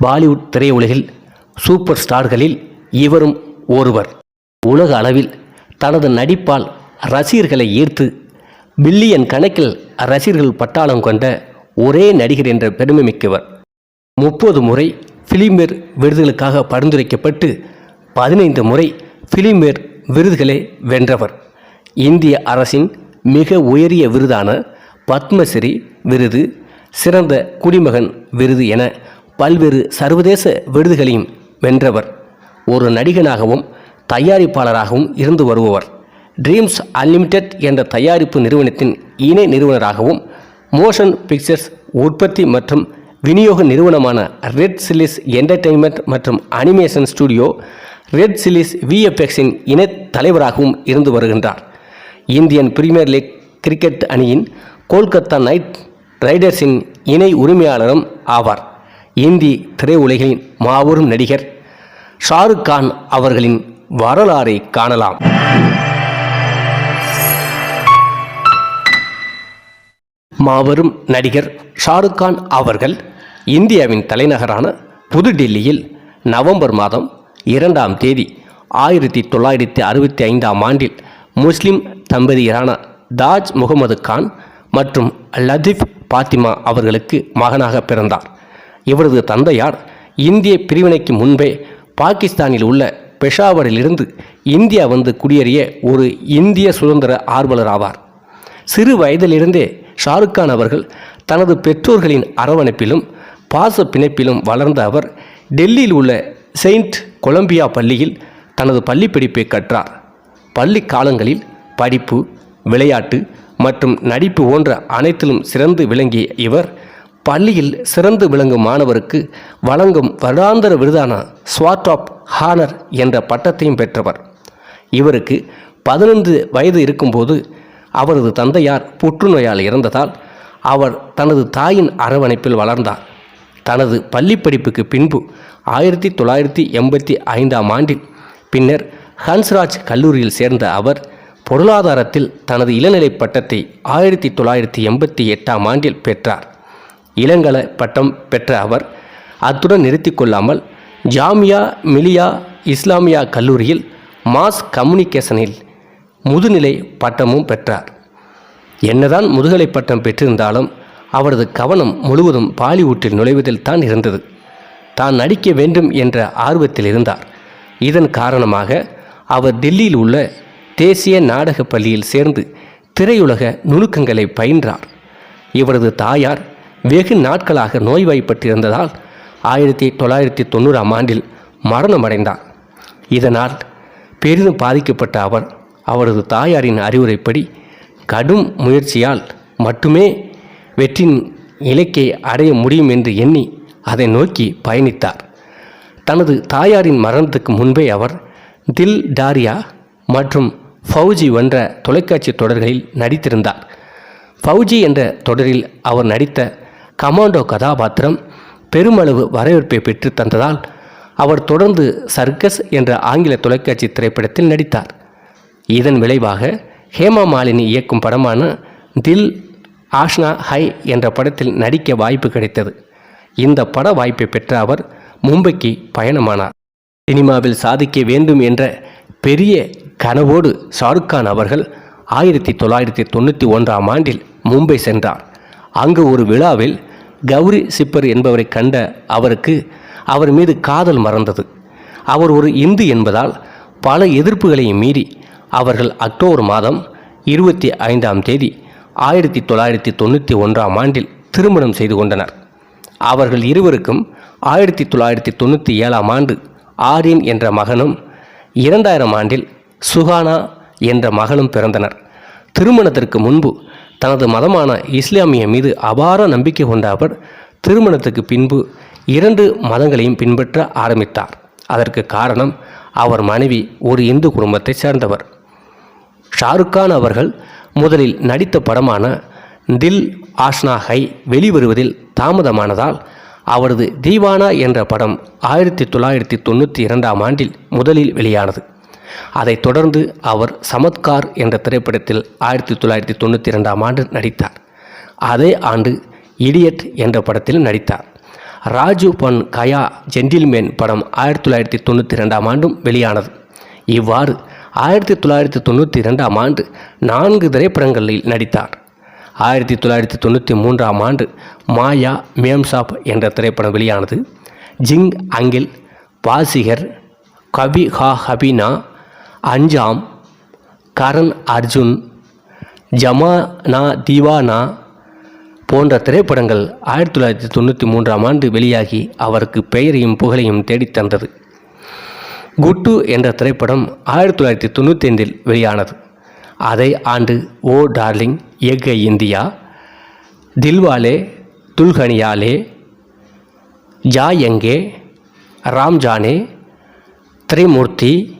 பாலிவுட் திரையுலகில் சூப்பர் ஸ்டார்களில் இவரும் ஒருவர். உலக அளவில் தனது நடிப்பால் ரசிகர்களை ஈர்த்து பில்லியன் கணக்கில் ரசிகர்கள் பட்டாளம் கொண்ட ஒரே நடிகர் என்ற பெருமை மிக்கவர் முப்பது முறை பிலிமேர் விருதுகளுக்காக பரிந்துரைக்கப்பட்டு பதினைந்து முறை பிலிமேர் விருதுகளை வென்றவர். இந்திய அரசின் மிக உயரிய விருதான பத்மஸ்ரீ விருது சிறந்த குடிமகன் விருது என பல்வேறு சர்வதேச விருதுகளையும் வென்றவர். ஒரு நடிகனாகவும் தயாரிப்பாளராகவும் இருந்து வருபவர். ட்ரீம்ஸ் அன்லிமிடெட் என்ற தயாரிப்பு நிறுவனத்தின் இணை நிறுவனராகவும் மோஷன் பிக்சர்ஸ் உற்பத்தி மற்றும் விநியோக நிறுவனமான ரெட் சில்லிஸ் என்டர்டெயின்மெண்ட் மற்றும் அனிமேஷன் ஸ்டுடியோ ரெட் சில்லிஸ் விஎஃப்எக்ஸின் இணை தலைவராகவும் இருந்து வருகின்றார். இந்தியன் பிரீமியர் லீக் கிரிக்கெட் அணியின் கொல்கத்தா நைட் ரைடர்ஸின் இணை உரிமையாளரும் ஆவார். இந்தி திரையுலகின் மாபெரும் நடிகர் ஷாருக் கான் அவர்களின் வரலாறை காணலாம். மாபெரும் நடிகர் ஷாருக் கான் அவர்கள் இந்தியாவின் தலைநகரான புதுடெல்லியில் நவம்பர் மாதம் இரண்டாம் தேதி ஆயிரத்தி தொள்ளாயிரத்தி அறுபத்தி ஐந்தாம் ஆண்டில் முஸ்லிம் தம்பதியரான தாஜ் முகமது கான் மற்றும் லதீப் பாத்திமா அவர்களுக்கு மகனாக பிறந்தார். இவரது தந்தையார் இந்திய பிரிவினைக்கு முன்பே பாகிஸ்தானில் உள்ள பெஷாவரிலிருந்து இந்தியா வந்து குடியேறிய ஒரு இந்திய சுதந்திர ஆர்வலர் ஆவார். சிறு வயதிலிருந்தே ஷாருக் கான் அவர்கள் தனது பெற்றோர்களின் அரவணைப்பிலும் பாச பிணைப்பிலும் வளர்ந்த அவர் டெல்லியில் உள்ள செயின்ட் கொலம்பியா பள்ளியில் தனது பள்ளி படிப்பை கற்றார். பள்ளி காலங்களில் படிப்பு விளையாட்டு மற்றும் நடிப்பு போன்ற அனைத்திலும் சிறந்து விளங்கிய இவர் பள்ளியில் சிறந்து விளங்கும் மாணவருக்கு வழங்கும் வருடாந்திர விருதான ஸ்வாட் ஆப் ஹானர் என்ற பட்டத்தையும் பெற்றவர். இவருக்கு பதினைந்து வயது இருக்கும்போது அவரது தந்தையார் புற்றுநோயால் இறந்ததால் அவர் தனது தாயின் அரவணைப்பில் வளர்ந்தார். தனது பள்ளி படிப்புக்கு பின்பு ஆயிரத்தி தொள்ளாயிரத்தி எண்பத்தி ஐந்தாம் ஆண்டில் பின்னர் ஹன்ஸ்ராஜ் கல்லூரியில் சேர்ந்த அவர் பொருளாதாரத்தில் தனது இளநிலை பட்டத்தை ஆயிரத்தி தொள்ளாயிரத்தி எண்பத்தி எட்டாம் ஆண்டில் பெற்றார். இளங்கல பட்டம் பெற்ற அவர் அத்துடன் நிறுத்தி கொள்ளாமல் ஜாமியா மிலியா இஸ்லாமியா கல்லூரியில் மாஸ் கம்யூனிகேஷனில் முதுநிலை பட்டமும் பெற்றார். என்னதான் முதுகலை பட்டம் பெற்றிருந்தாலும் அவரது கவனம் முழுவதும் பாலிவுட்டில் நுழைவதில் தான் இருந்தது. தான் நடிக்க வேண்டும் என்ற ஆர்வத்தில் இருந்தார். இதன் காரணமாக அவர் டெல்லியில் உள்ள தேசிய நாடகப் பள்ளியில் சேர்ந்து திரையுலக நுணுக்கங்களை பயின்றார். இவரது தாயார் வெகு நாட்களாக நோய்வாய்ப்பட்டிருந்ததால் ஆயிரத்தி தொள்ளாயிரத்தி தொண்ணூறாம் ஆண்டில் மரணமடைந்தார். இதனால் பெரிதும் பாதிக்கப்பட்ட அவர் அவரது தாயாரின் அறிவுரைப்படி கடும் முயற்சியால் மட்டுமே வெற்றின் இலக்கை அடைய முடியும் என்று எண்ணி அதை நோக்கி பயணித்தார். தனது தாயாரின் மரணத்துக்கு முன்பே அவர் தில் டாரியா மற்றும் ஃபௌஜி என்ற தொலைக்காட்சி தொடர்களில் நடித்திருந்தார். ஃபௌஜி என்ற தொடரில் அவர் நடித்த கமாண்டோ கதாபாத்திரம் பெருமளவு வரவேற்பை பெற்று தந்ததால் அவர் தொடர்ந்து சர்க்கஸ் என்ற ஆங்கில தொலைக்காட்சி திரைப்படத்தில் நடித்தார். இதன் விளைவாக ஹேமா மாலினி இயக்கும் படமான தில் ஆஷ்னா ஹை என்ற படத்தில் நடிக்க வாய்ப்பு கிடைத்தது. இந்த பட வாய்ப்பை பெற்ற அவர் மும்பைக்கு பயணமானார். சினிமாவில் சாதிக்க வேண்டும் என்ற பெரிய கனவோடு ஷாருக்கான் அவர்கள் ஆயிரத்தி தொள்ளாயிரத்தி தொண்ணூற்றி ஒன்றாம் ஆண்டில் மும்பை சென்றார். அங்கு ஒரு விழாவில் கௌரி சிப்பர் என்பவரை கண்ட அவருக்கு அவர் மீது காதல் மறந்தது. அவர் ஒரு இந்து என்பதால் பல எதிர்ப்புகளையும் மீறி அவர்கள் அக்டோபர் மாதம் இருபத்தி ஐந்தாம் தேதி ஆயிரத்தி தொள்ளாயிரத்தி தொண்ணூற்றி ஒன்றாம் ஆண்டில் திருமணம் செய்து கொண்டனர். அவர்கள் இருவருக்கும் ஆயிரத்தி தொள்ளாயிரத்தி தொண்ணூற்றி ஏழாம் ஆண்டு ஆரியன் என்ற மகனும் இரண்டாயிரம் ஆண்டில் சுகானா என்ற மகளும் பிறந்தனர். திருமணத்திற்கு முன்பு தனது மதமான இஸ்லாமிய மீது அபார நம்பிக்கை கொண்ட அவர் திருமணத்துக்கு பின்பு இரண்டு மதங்களையும் பின்பற்ற ஆரம்பித்தார். அதற்கு காரணம் அவர் மனைவி ஒரு இந்து குடும்பத்தைச் சேர்ந்தவர். ஷாருக் கான் அவர்கள் முதலில் நடித்த படமான தில் ஆஷ்னா ஹை வெளிவருவதில் தாமதமானதால் அவரது தீவானா என்ற படம் ஆயிரத்தி தொள்ளாயிரத்தி தொண்ணூற்றி இரண்டாம் ஆண்டில் முதலில் வெளியானது. அதைத் தொடர்ந்து அவர் சமத்கார் என்ற திரைப்படத்தில் ஆயிரத்தி தொள்ளாயிரத்தி தொண்ணூற்றி ரெண்டாம் ஆண்டு நடித்தார். அதே ஆண்டு இடியட் என்ற படத்தில் நடித்தார். ராஜு பன் கயா ஜென்டில்மேன் படம் ஆயிரத்தி தொள்ளாயிரத்தி தொண்ணூற்றி ரெண்டாம் ஆண்டும் வெளியானது. இவ்வாறு ஆயிரத்தி தொள்ளாயிரத்தி தொண்ணூற்றி ரெண்டாம் ஆண்டு நான்கு திரைப்படங்களில் நடித்தார். ஆயிரத்தி தொள்ளாயிரத்தி தொண்ணூற்றி மூன்றாம் ஆண்டு மாயா மேம்சாப் என்ற திரைப்படம் வெளியானது. ஜிங் அங்கில் வாசிகர் கபி ஹா ஹபினா அஞ்சாம் கரண் அர்ஜுன் ஜமானா தீவானா போன்ற திரைப்படங்கள் ஆயிரத்தி தொள்ளாயிரத்தி தொண்ணூற்றி மூன்றாம் ஆண்டு வெளியாகி அவருக்கு பெயரையும் புகழையும் தேடித் தந்தது. குட்டு என்ற திரைப்படம் ஆயிரத்தி தொள்ளாயிரத்தி தொண்ணூற்றி ஐந்தில் வெளியானது. அதே ஆண்டு ஓ டார்லிங் எக் இந்தியா தில்வாலே துல்கனியாலே ஜா எங்கே ராம் ஜானே திரைமூர்த்தி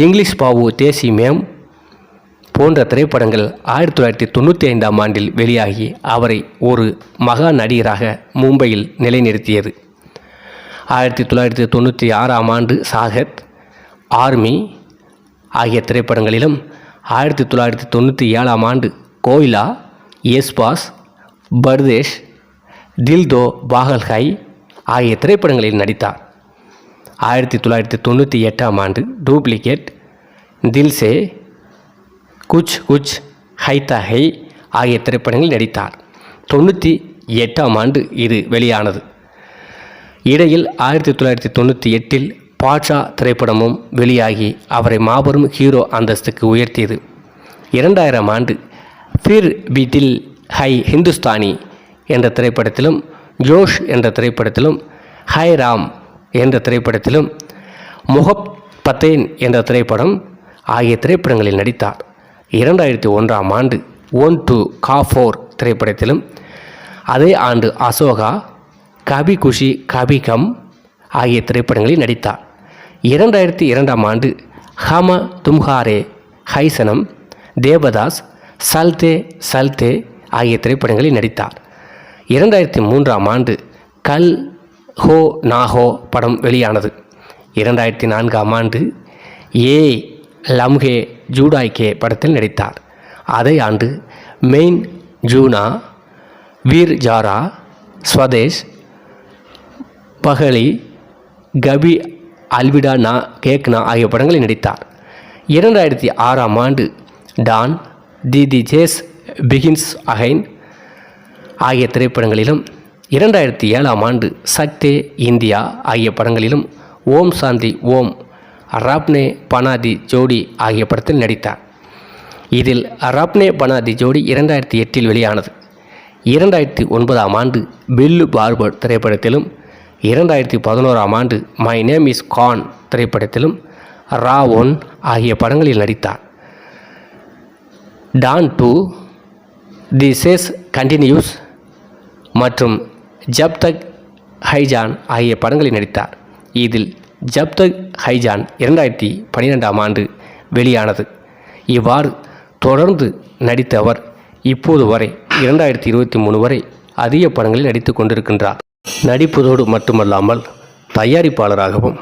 இங்கிலீஷ் பாவு தேசி மேம் போன்ற திரைப்படங்கள் ஆயிரத்தி தொள்ளாயிரத்தி தொண்ணூற்றி ஐந்தாம் ஆண்டில் வெளியாகி அவரை ஒரு மகா நடிகராக மும்பையில் நிலைநிறுத்தியது. ஆயிரத்தி தொள்ளாயிரத்தி தொண்ணூற்றி ஆறாம் ஆண்டு சாகத் ஆர்மி ஆகிய திரைப்படங்களிலும் ஆயிரத்தி தொள்ளாயிரத்தி தொண்ணூற்றி ஏழாம் ஆண்டு கோயிலா எஸ்பாஸ் பர்தேஷ் தில் தோ பாகல் ஹை ஆகிய திரைப்படங்களில் நடித்தார். ஆயிரத்தி தொள்ளாயிரத்தி தொண்ணூற்றி எட்டாம் ஆண்டு டூப்ளிகேட் தில்சே குச் குச் ஹைத்தா ஹை ஆகிய திரைப்படங்களில் நடித்தார். தொண்ணூற்றி எட்டாம் ஆண்டு இது வெளியானது. இடையில் ஆயிரத்தி தொள்ளாயிரத்தி தொண்ணூற்றி எட்டில் பாட்ஷா திரைப்படமும் வெளியாகி அவரை மாபெரும் ஹீரோ அந்தஸ்துக்கு உயர்த்தியது. இரண்டாயிரம் ஆண்டு ஃபிர் பிதில் ஹை ஹிந்துஸ்தானி என்ற திரைப்படத்திலும் ஜோஷ் என்ற திரைப்படத்திலும் ஹை ராம் என்ற திரைப்படத்திலும் முகப் பத்தேன் என்ற திரைப்படம் ஆகிய திரைப்படங்களில் நடித்தார். இரண்டாயிரத்தி ஒன்றாம் ஆண்டு ஒன் டு கா ஃபோர் திரைப்படத்திலும் அதே ஆண்டு அசோகா கபி குஷி கபி கம் ஆகிய திரைப்படங்களில் நடித்தார். இரண்டாயிரத்தி இரண்டாம் ஆண்டு ஹம தும்ஹாரே ஹைசனம் தேவதாஸ் சல்தே சல்தே ஆகிய திரைப்படங்களில் நடித்தார். இரண்டாயிரத்தி மூன்றாம் ஆண்டு கல் ஹோ நாஹோ படம் வெளியானது. இரண்டாயிரத்தி நான்காம் ஆண்டு ஏ லம்ஹே ஜூடாய்கே படத்தில் நடித்தார். அதே ஆண்டு மெயின் ஜூனா வீர் ஜாரா ஸ்வதேஷ் பகலி கபி அல்விடா நா கேக்னா ஆகிய படங்களில் நடித்தார். இரண்டாயிரத்தி ஆறாம் ஆண்டு Don the the Chase Begins Again ஆகிய திரைப்படங்களிலும் இரண்டாயிரத்தி ஏழாம் ஆண்டு சக்தே இந்தியா ஆகிய படங்களிலும் ஓம் சாந்தி ஓம் ராப்னே பனாதி ஜோடி ஆகிய படத்தில் நடித்தார். இதில் ராப்னே பனாதி ஜோடி இரண்டாயிரத்தி எட்டில் வெளியானது. இரண்டாயிரத்தி ஒன்பதாம் ஆண்டு பில்லு பார்பர் திரைப்படத்திலும் இரண்டாயிரத்தி பதினோராம் ஆண்டு மை நேம் இஸ் கான் திரைப்படத்திலும் ரா ஒன் ஆகிய படங்களில் நடித்தார். Don two the chase continues மற்றும் ஜப் தக் ஹைஜான் ஆகிய படங்களில் நடித்தார். இதில் ஜப் தக் ஹைஜான் இரண்டாயிரத்தி பன்னிரெண்டாம் ஆண்டு வெளியானது. இவ்வாறு தொடர்ந்து நடித்த அவர் இப்போது வரை இரண்டாயிரத்தி இருபத்தி மூணு வரை அதிக படங்களில் நடித்து கொண்டிருக்கின்றார். நடிப்பதோடு மட்டுமல்லாமல் தயாரிப்பாளராகவும்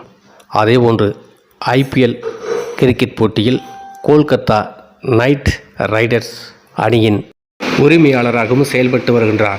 அதேபோன்று ஐபிஎல் கிரிக்கெட் போட்டியில் கோல்கத்தா நைட் ரைடர்ஸ் அணியின் உரிமையாளராகவும் செயல்பட்டு வருகின்றார்.